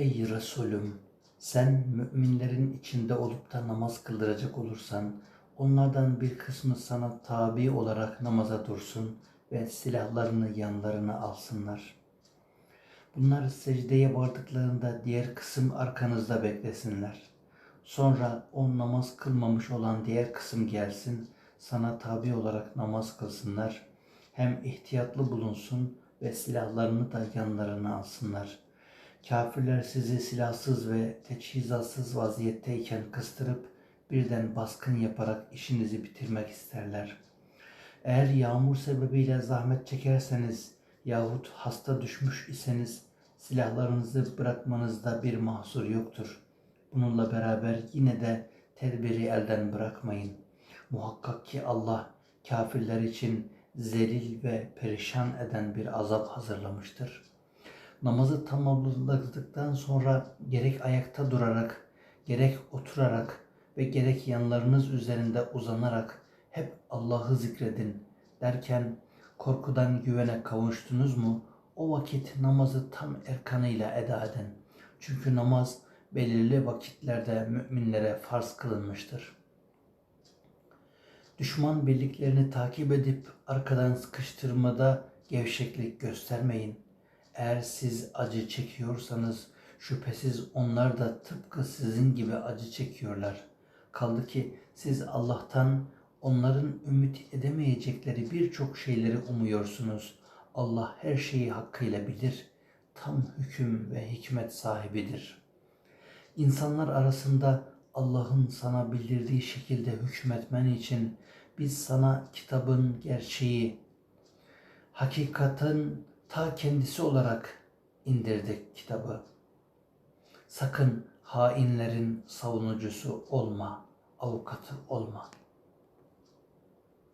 Ey Resulüm! Sen müminlerin içinde olup da namaz kıldıracak olursan, onlardan bir kısmı sana tabi olarak namaza dursun ve silahlarını yanlarına alsınlar. Bunlar secdeye vardıklarında diğer kısım arkanızda beklesinler. Sonra o namaz kılmamış olan diğer kısım gelsin, sana tabi olarak namaz kılsınlar. Hem ihtiyatlı bulunsun ve silahlarını da yanlarına alsınlar. Kafirler sizi silahsız ve teçhizatsız vaziyetteyken kıstırıp birden baskın yaparak işinizi bitirmek isterler. Eğer yağmur sebebiyle zahmet çekerseniz yahut hasta düşmüş iseniz silahlarınızı bırakmanızda bir mahsur yoktur. Bununla beraber yine de tedbiri elden bırakmayın. Muhakkak ki Allah kafirler için zelil ve perişan eden bir azap hazırlamıştır. Namazı tamamladıktan sonra gerek ayakta durarak, gerek oturarak ve gerek yanlarınız üzerinde uzanarak hep Allah'ı zikredin derken korkudan güvene kavuştunuz mu o vakit namazı tam erkanıyla eda edin. Çünkü namaz belirli vakitlerde müminlere farz kılınmıştır. Düşman birliklerini takip edip arkadan sıkıştırmada gevşeklik göstermeyin. Eğer siz acı çekiyorsanız şüphesiz onlar da tıpkı sizin gibi acı çekiyorlar. Kaldı ki siz Allah'tan onların ümit edemeyecekleri birçok şeyleri umuyorsunuz. Allah her şeyi hakkıyla bilir. Tam hüküm ve hikmet sahibidir. İnsanlar arasında Allah'ın sana bildirdiği şekilde hükmetmen için biz sana kitabın gerçeği, hakikatin ta kendisi olarak indirdik kitabı. Sakın hainlerin savunucusu olma, avukatı olma.